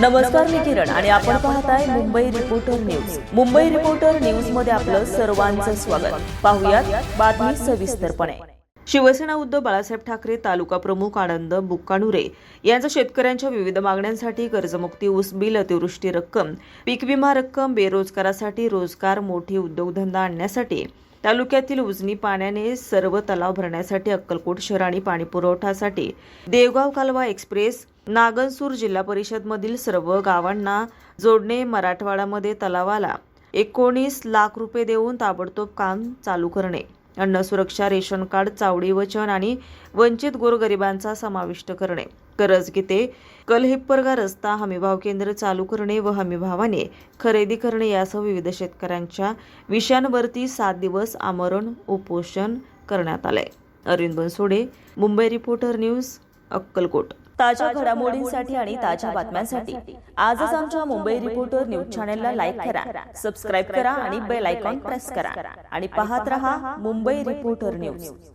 नमस्कार मी किरण आणि आपण पाहताय Mumbai reporter news Mumbai reporter न्यूजमध्ये आपलं सर्वांचं स्वागत. पाहुयात बातमी सविस्तरपणे. शिवसेना उद्धव बाळासाहेब ठाकरे तालुका प्रमुख आनंद बुक्काणुरे यांचा शेतकऱ्यांच्या विविध मागण्यांसाठी कर्जमुक्ती ऊस बिल अतिवृष्टी रक्कम पीक विमा रक्कम बेरोजगारासाठी रोजगार मोठी उद्योगधंदा आणण्यासाठी तालुक्यातील उजनी पाण्याने सर्व तलाव भरण्यासाठी अक्कलकोट शहर आणि पाणीपुरवठासाठी देवगाव कालवा एक्सप्रेस नागनसूर जिल्हा परिषदमधील सर्व गावांना जोडणे मराठवाड्यामध्ये तलावाला एकोणीस लाख रुपये देऊन ताबडतोब काम चालू करणे. अन्न सुरक्षा रेशन कार्ड चावडी वचन आणि वंचित गोरगरिबांचा समाविष्ट करणे. करजगीते कलहिप्परगा रस्ता हमीभाव केंद्र चालू करणे व हमीभावाने खरेदी करणे यासह विविध शेतकऱ्यांच्या विषयांवरती सात दिवस आमरण उपोषण करण्यात आलंय. Arvind Bansode Mumbai reporter news Akkalkot. ताज्या घडामोडींसाठी आणि ताज्या बातम्यांसाठी आजच आमच्या मुंबई रिपोर्टर न्यूज चॅनेलला लाईक करा सबस्क्राईब करा आणि बेल आयकॉन प्रेस करा. आणि पाहत रहा मुंबई रिपोर्टर न्यूज.